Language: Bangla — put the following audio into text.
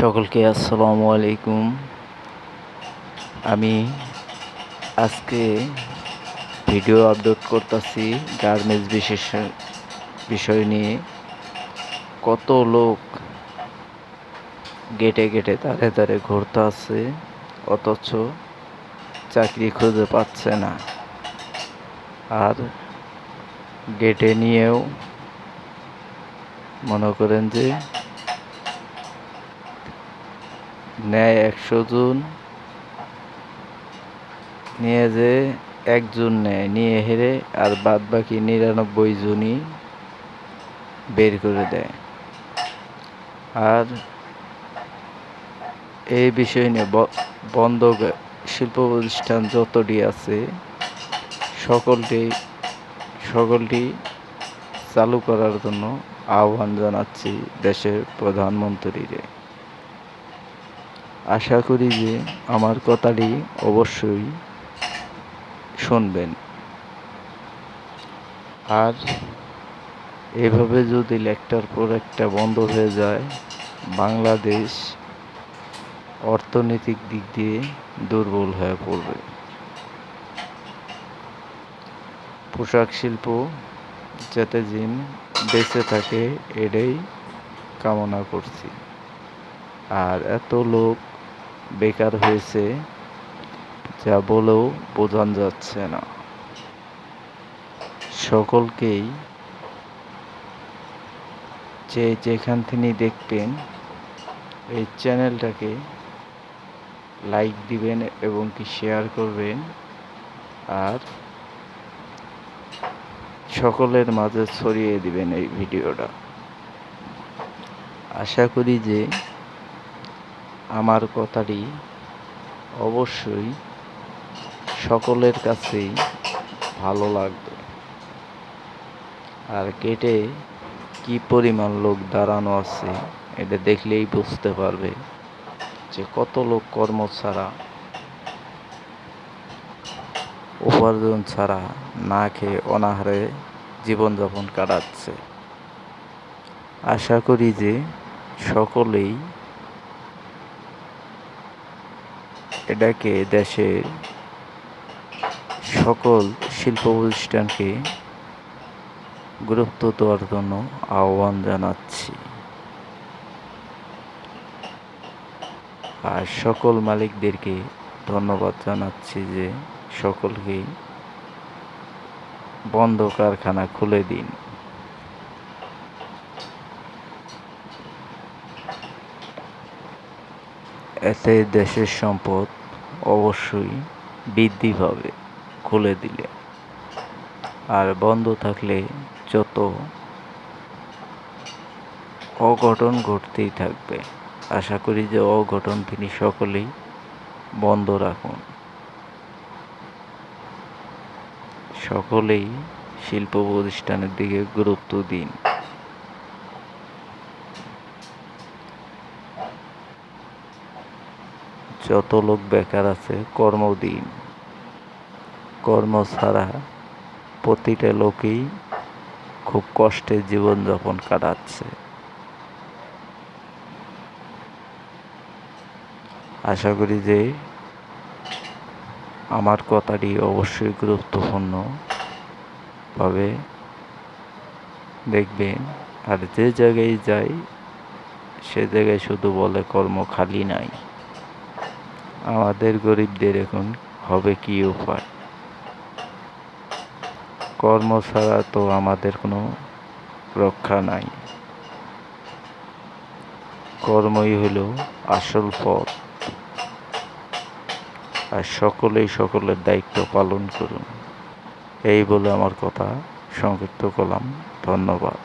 সকলকে আসসালামু আলাইকুম। আমি আজকে ভিডিও আপলোড করতেছি গার্মেন্টস বিশেষ বিষয় নিয়ে। কত লোক গেটে গেটে তারে তারে ঘুরতে আছে, অথচ চাকরি খুঁজে পাচ্ছে না। আর গেটে নিয়েও মনে করেন যে নেয় একশো জন। নিয়ে যে একজন নেয়, নিয়ে হেরে আর বাদ বাকি নিরানব্বই জনই বের করে দেয়। আর এই বিষয় নিয়ে বন্ধ শিল্প প্রতিষ্ঠান যতটি আছে, সকলটি সকলটি চালু করার জন্য আহ্বান জানাচ্ছি দেশের প্রধানমন্ত্রীরে আশা করি যে আমার কথাটি অবশ্যই শুনবেন। আর এভাবে যদি একটার পর একটা বন্ধ হয়ে যায়, বাংলাদেশ অর্থনৈতিক দিক দিয়ে দুর্বল হয়ে পড়বে। পোশাক শিল্প যাতে দিন বেঁচে থাকে, এটাই কামনা করছি। আর এত লোক বেকার হয়েছে, যা বলেও বোঝানো যাচ্ছে না। সকলকেই যে যেখান থেকে দেখবেন, এই চ্যানেলটাকে লাইক দিবেন এবং কি শেয়ার করবেন, আর সকলের মাঝে ছড়িয়ে দিবেন এই ভিডিওটা। আশা করি যে আমার কথাটি অবশ্যই সকলের কাছেই ভালো লাগবে। আর কেটে কি পরিমাণ লোক দাঁড়ানো আছে, এটা দেখলেই বুঝতে পারবে যে কত লোক কর্ম ছাড়া, উপার্জন ছাড়া না খেয়ে অনাহারে জীবনযাপন কাটাচ্ছে। আশা করি যে সকলেই এটাকে দেশের সকল শিল্প প্রতিষ্ঠানকে গুরুত্ব দেওয়ার জন্য আহ্বান জানাচ্ছি। আর সকল মালিকদেরকে ধন্যবাদ জানাচ্ছি যে সকলকেই বন্ধ কারখানা খুলে দিন। এতে দেশের সম্পদ অবশ্যই বৃদ্ধি পাবে খুলে দিলে। আর বন্ধ থাকলে যত অঘটন ঘটতেই থাকবে। আশা করি যে অঘটন তিনি সকলেই বন্ধ রাখুন। সকলেই শিল্প প্রতিষ্ঠানের দিকে গুরুত্ব দিন। যত লোক বেকার আছে কর্ম দিন। কর্ম ছাড়া প্রতিটা লোকেই খুব কষ্টে জীবনযাপন কাটাচ্ছে। আশা করি যে আমার কথাটি অবশ্যই গুরুত্বপূর্ণ ভাবে দেখবেন। আর যে জায়গায় যাই, সে জায়গায় শুধু বলে কর্ম খালি নাই। আমাদের গরিবদের এখন হবে কি উপায় কর্ম ছাড়া তো আমাদের কোনো রক্ষা নাই। কর্মই হলো আসল পথ। আর সকলেই সকলের দায়িত্ব পালন করুন। এই বলে আমার কথা সংক্ষিপ্ত করলাম। ধন্যবাদ।